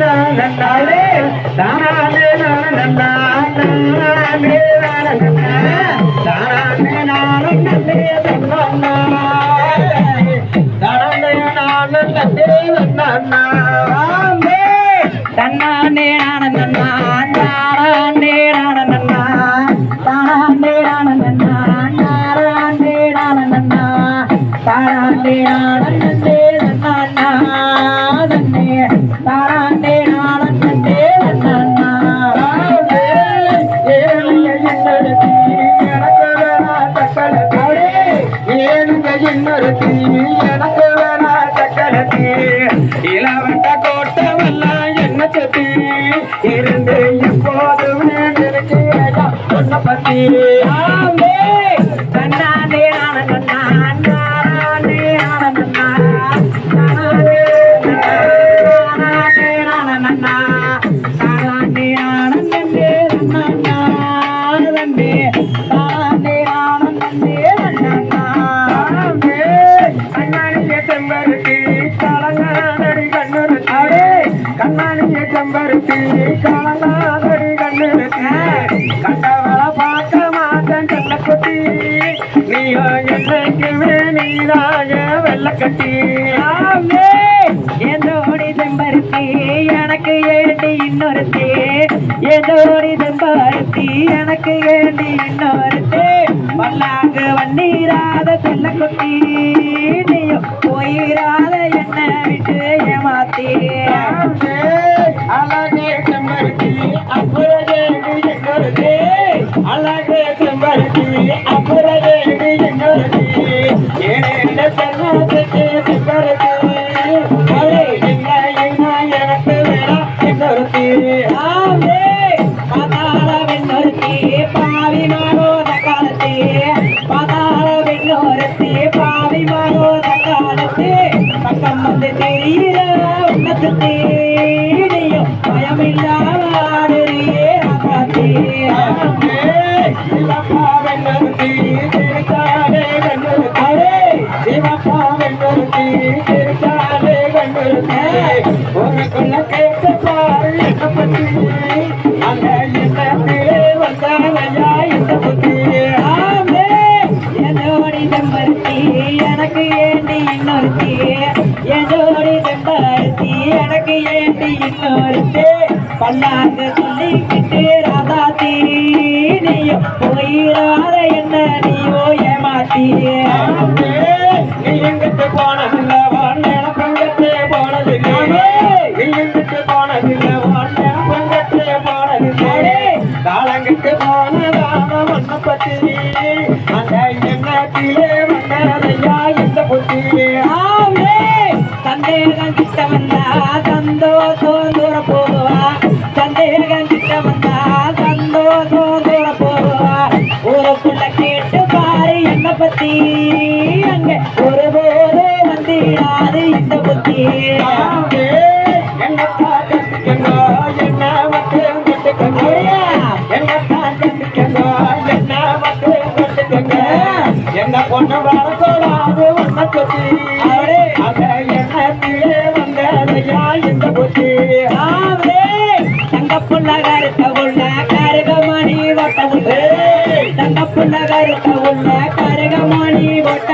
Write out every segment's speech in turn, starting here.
நாளே எனக்கு வேணா சக்கரத்தி இளவட்ட கோட்டமெல்லாம் என்ன சத்தி இருந்து எப்போதுமே இருக்கிறதா உன்னை பத்தி வெள்ளக்கட்டி ஆமே எந்தோடி எனக்கு ஏண்டி இன்னொருத்தி எந்தோடி செம்பருத்தி எனக்கு ஏண்டி இன்னொருத்தி பல்லாங்கு வண்ணீராத செல்ல குட்டி நீயும் போயிராத என்ன விட்டு ஏமாத்தி பக்கம் பல்லாண்டு சொல்லிக்கிட்டு ராதாத்தி நீயும் போயிடாத என்ன நீயோ ஏமாத்தி நீ எங்கிட்டு போனதில்ல? வாழ்நேர பங்கத்தே போனதில்லை. எங்கிட்டு போனதில்ல? வாழ்நேர பங்கத்தே போனதில்லை. காலங்கிட்டு போனதான மண்ண பத்தி அந்த எண்ணத்திலே வந்ததையா இந்த புத்தி ஆமே சந்தேகம் கிட்ட வந்தா என்ன பொண்ணு வரக்கூடாது உன்னை சுத்தி. அந்த எண்ணத்திலே வந்ததையா இந்த புத்தி. ஆமே தங்க புள்ள கருத்த உள்ள கருகமணி வட்ட உள்ள தங்க புள்ள கருத்த உள்ள கருகமணி வட்ட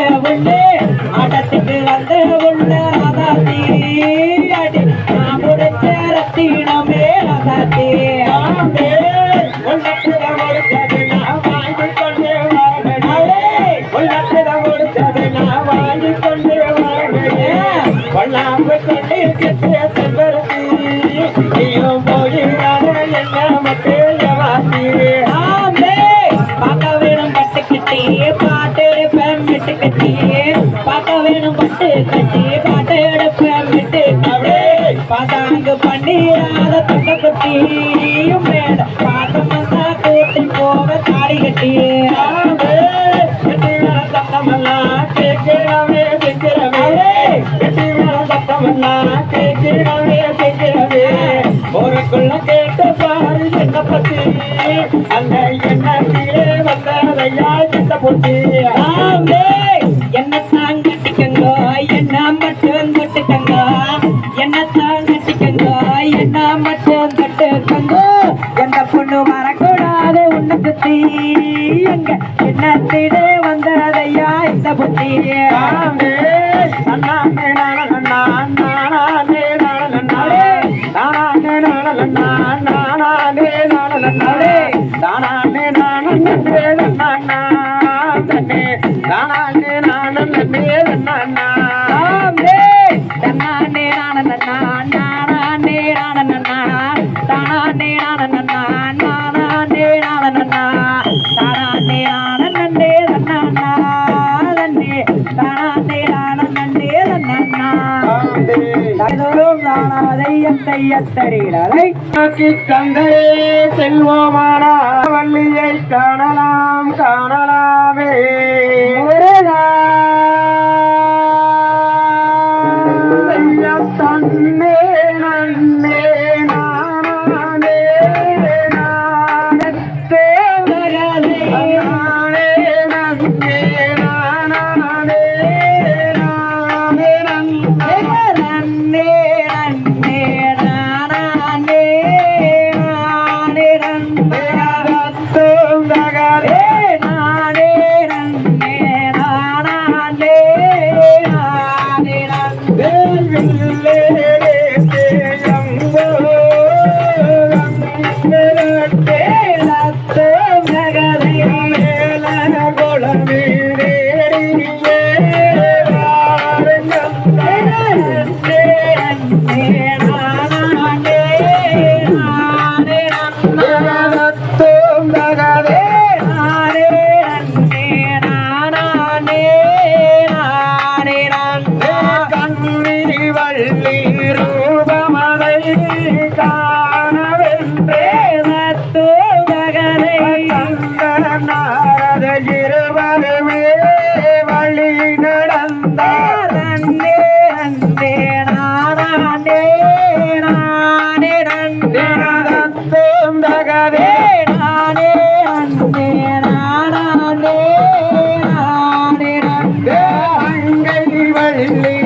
வேணும் பட்டு கட்டி பாட்டு எடுப்பேன் மிட்டு பாத்தாங்க பண்ணிடாத தொட்ட குட்டி மேல பார்க்க வந்தா கூட்டி போக தாடி கட்டி. ஆமே, கெட்டி மேல சத்தமெல்லாம் கேட்கிறவே கேட்கிறவே. கெட்டி மேல சத்தமெல்லாம் கேட்கிறவே கேட்கிறவே. ஊருக்குள்ள கேட்டு பாரு என்ன பத்தி அந்த எண்ணத்திலே வந்ததையா இந்த புத்தி ஆமே புத்தி. எங்க என்னத்திடே வந்ததையா இந்த புத்தி தானே ஆனந்தே நன்னா தந்தையே செல்வோமானா வள்ளியை காணலாம் காணலாமே. Amen. Lily.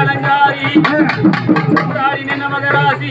அலங்காரி நமகராசி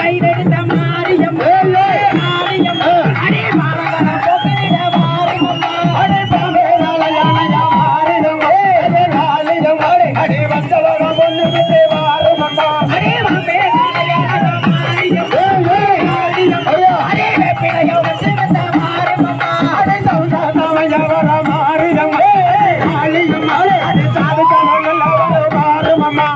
வயிறெடுத்த மாரியம் மாரியம் அடே மாமகன போக்கிட மாரியம் அடே பாமேலாலயாயா மாரியம் அடே மாரியம் அடே அடே வந்தவர பொண்ணு விட்டு வாரும் அம்மா அடே மாமேலாலயாயா மாரியம் மாரியம் அடே வேப்பிலையோ வந்தவர மாரியம் அம்மா அடே சௌதானவயவர மாரியம் மாரியம் அடே. சாதுகனங்கள மாரும் அம்மா